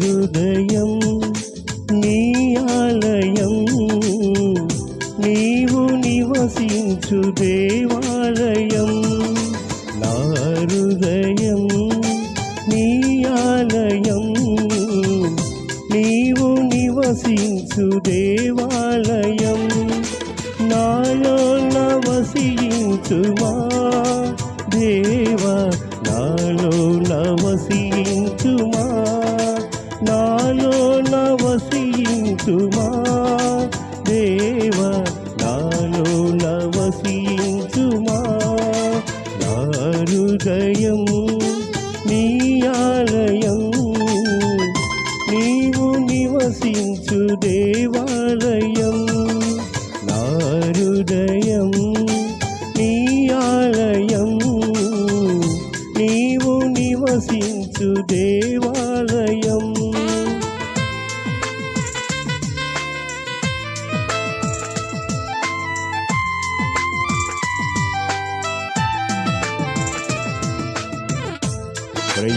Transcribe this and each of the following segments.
హృదయం నీ ఆలయం. నీవు నివసించు దేవాలయం. నా హృదయం నీ ఆలయం. నీవు నివసించు దేవాలయం. నాలో నవసించుమా దేవా? నాలో నవసి నవసించుమా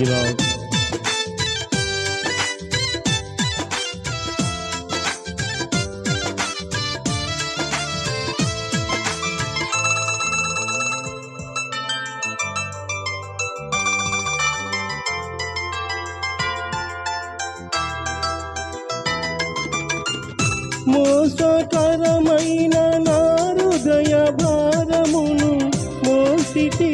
Praise మోసకరమైన నా హృదయ భారమును మోసిటి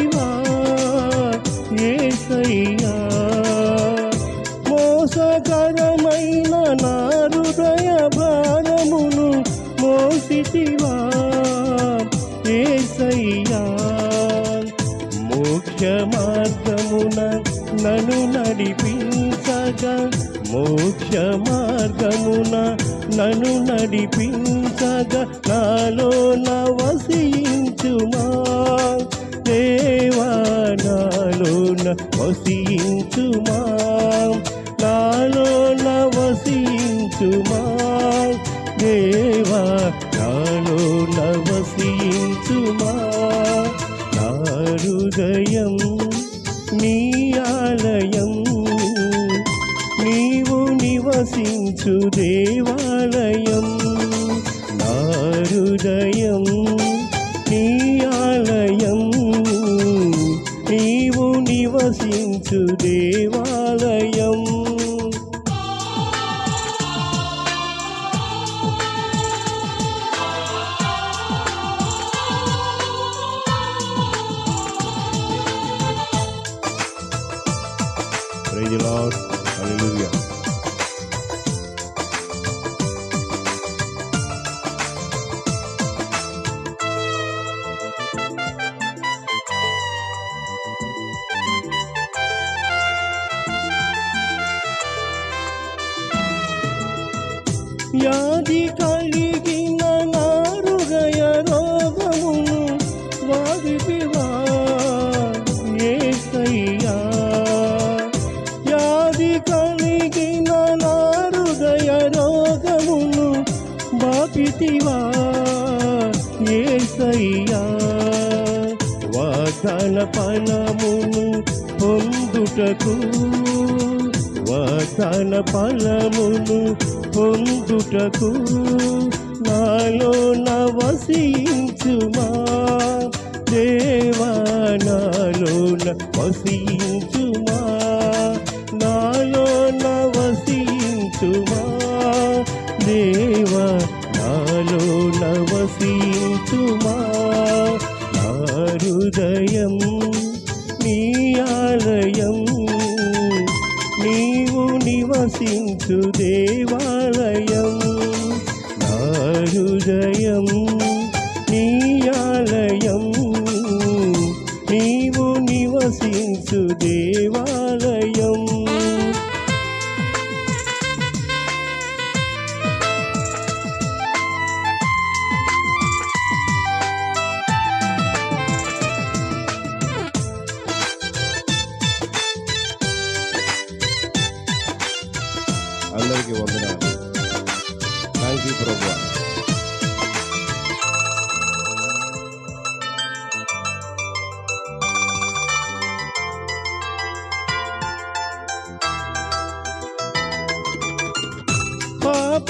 మోసకరమైన నా హృదయ భారమును మోసిటివా ఏసయ్యా మోక్ష మార్గమున నన్ను నడిపించగా మోక్ష మార్గమున నన్ను నడిపించగా నాలో నవసించుమా? దేవా నాలో వసించుమా నవసించుమా దేవా నాలో నవసించుమా నా హృదయం నీ ఆలయం నీవు నివసించు దేవాలయం. నా హృదయం నీ ఆలయం నీవు నివసించు దేవాలయం. Praise the Lord. Hallelujah. Ya di వాగ్దాన ఫలమును పొందుటకు వాగ్దాన ఫలమును పొందుటకు నాలో నవసించుమా. దేవా నాలో వసించుమా. నాలో నవసించుమా. దేవా నాలో నవసించుమా హృదయం నీ ఆలయం నీవు నివసించు దేవాలయం. నా హృదయం నీ ఆలయం నీవు నివసించు దేవాలయం థ్యాంక్ యూ ప్రభు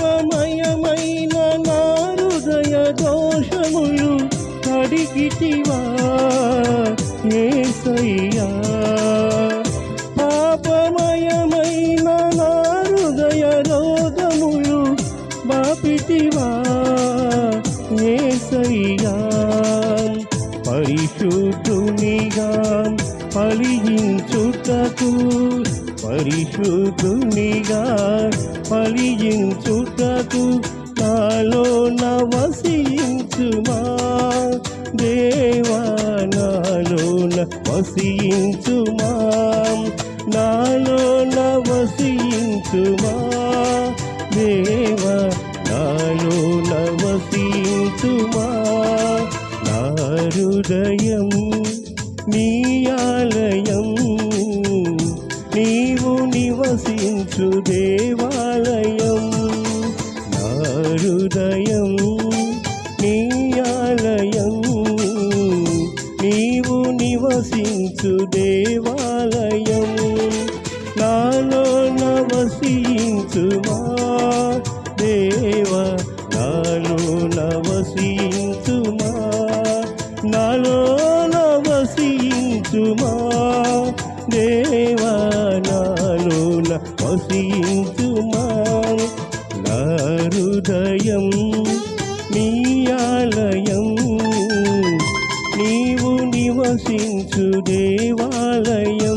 పాపమయమైన నా హృదయ దోషములు అడిగితివా ఏ పరిశుద్ధునిగా ఫలించుటకు నాలో నవసించుమా. దేవా నాలో వసించుమా. నాలో నవసించుమా. దేవా నాలో నవసించుమా నా హృదయం నివసించు దేవాలయం. నా హృదయం నీ ఆలయం. నీవు నివసించు నవసించుమా నా హృదయం నీ ఆలయం. నీవు నివసించు దేవాలయం.